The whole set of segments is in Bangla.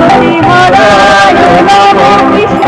হরি হরায় নম কৃষ্ণ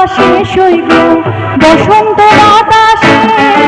বাতাসে শৈব বসন্ত বাতাসে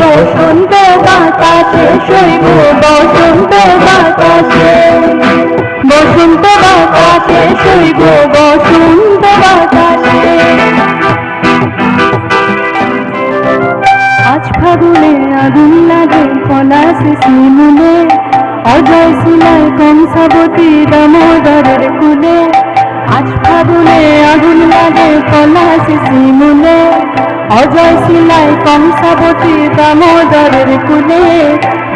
বসন্ত বাতাসে বসন্ত বাতাসে বসন্ত বাতাসে শৈব বসন্ত বাতাসে আজ ফাগুনে আগুন লাগে, পলাশ শিমুলে অজয় শিলায় কংসাবতী দামোদরের কুলে। আজ ফাগুনে আগুন লাগে, পলাশ শিমুলে অজয় শিলায় কংসাবতী দামোদরের কুলে।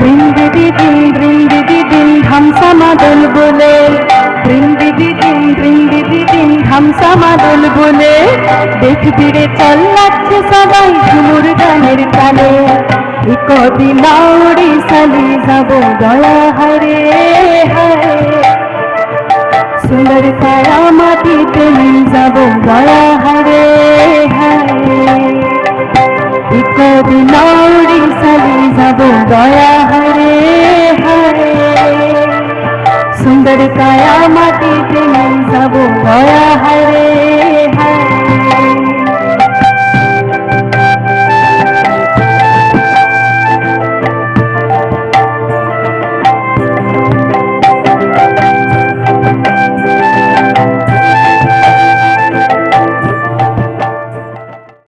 বৃন্দিদি দিন বৃন্দিদি দিন, ধামসা মাদল বলে। দিন বৃন্দিদি দিন, ধামসা মাদল বলে। দেখবি রে চল লাগছে সবাই ঝুমুর গানের তালে। কদিন আউড়ি সালি যাব দয়া হরে হায়। সুন্দর ছায়া মাটিতে